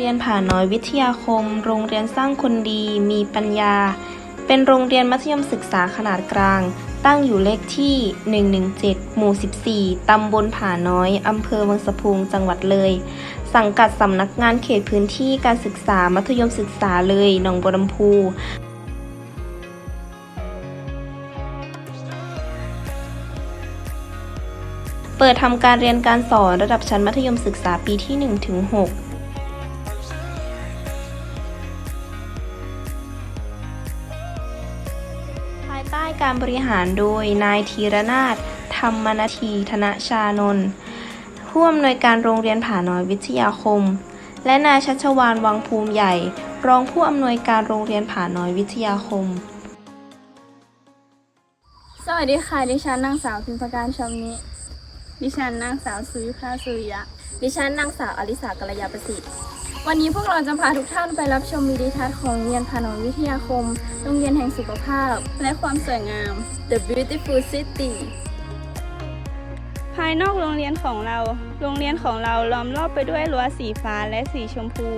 รียนผาน้อยวิทยาคม โรงเรียนสร้างคนดี มีปัญญา เป็นโรงเรียนมัธยมศึกษาขนาดกลาง ตั้งอยู่เลขที่ 117 หมู่ 14 ตำบลผาน้อย อำเภอวังสะพุง จังหวัดเลย สังกัดสำนักงานเขตพื้นที่การศึกษามัธยมศึกษาเลย หนองบัวลำพูเปิดทำการเรียนการสอนระดับชั้นมัธยมศึกษาปีที่ 1ายใต้การบริหารโดยนายธีรนาถธรรมนาทีธนชานนท์ผู้อำนวยการโรงเรียนผาน้อยวิทยาคม และนายชัชวานวังภูมิใหญ่ รองผู้อำนวยการโรงเรียนผาน้อยวิทยาคม สวัสดีค่ะ ดิฉันนางสาวพิมพการชมนิดิฉันนางสาวสุยุภาสุริยะ ดิฉันนางสาวอลิสากัลยาประสิทธิ์ วันนี้พวกเราจะพาทุกท่านไปรับชมวิดีทัศน์ของโรงเรียนผานวิทยาคม โรงเรียนแห่งสุขภาพ และความสวยงาม The Beautiful City ภายนอกโรงเรียนของเรา โรงเรียนของเราล้อมรอบไปด้วยรั้วสีฟ้าและสีชมพู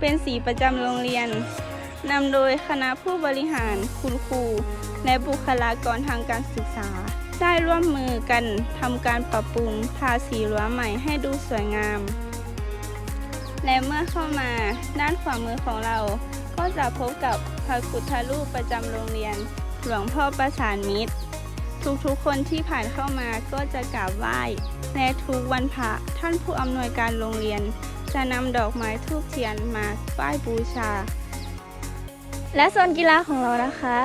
เป็นสีประจำโรงเรียน นำโดยคณะผู้บริหาร คุณครู และบุคลากรทางการศึกษา ได้ร่วมมือกันทำการปรับปรุงทาสีรั้วใหม่ให้ดูสวยงาม และเมื่อเข้ามาด้านขวามือของเรา ก็จะพบกับพระพุทธรูปประจำโรงเรียน หลวงพ่อประสานมิตร ทุกๆคนที่ผ่านเข้ามาก็จะกราบไหว้และทุกวันพระท่านผู้อำนวยการโรงเรียน จะนำดอกไม้ทูบเทียนมาไหว้บูชา และโซนกีฬาของเรานะคะ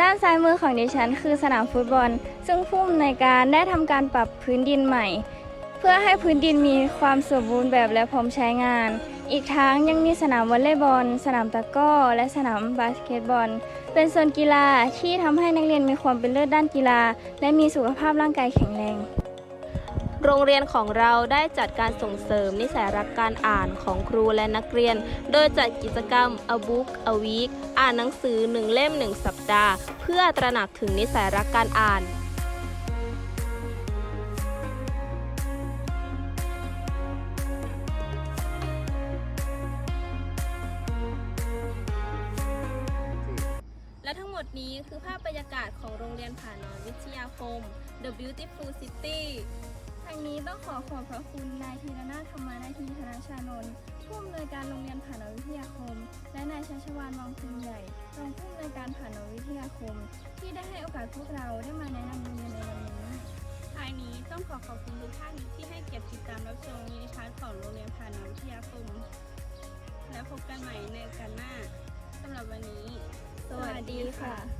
ด้านซ้ายมือของดิฉันคือสนามฟุตบอล ซึ่งผู้อำนวยการได้ทำการปรับพื้นดินใหม่ เพื่อให้พื้นดินมีความสมบูรณ์แบบและพร้อมใช้งาน อีกทั้งยังมีสนามวอลเลย์บอล สนามตะก้อ และสนามบาสเกตบอล เป็นโซนกีฬาที่ทำให้นักเรียนมีความเป็นเลิศด้านกีฬา และมีสุขภาพร่างกายแข็งแรง โรงเรียนของเราได้จัดการส่งเสริมนิสัยรักการอ่านของครูและนักเรียน โดยจัดกิจกรรม A Book A Week อ่านหนังสือหนึ่งเล่มหนึ่งสัปดาห์ เพื่อตระหนักถึงนิสัยรักการอ่าน และทั้งหมดนี้คือภาพบรรยากาศของโรงเรียนผานอนวิทยาคม The Beautiful City ทางนี้ต้องขอขอบพระคุณนายธีรนาถธรรมานาทีธนาชานนท์ผู้อำนวยการโรงเรียนผานวิทยาคม และนายชัชวานวังพึงใหญ่รองผู้อำนวยการผานวิทยาคม ที่ได้ให้โอกาสพวกเราได้มาแนะนำโรงเรียนในวันนี้ท้ายนี้ต้องขอขอบคุณทุกท่านที่ให้เกียรติติดตามรับชมวิดีทัศน์ของโรงเรียนพานาวิทยา ดีค่ะ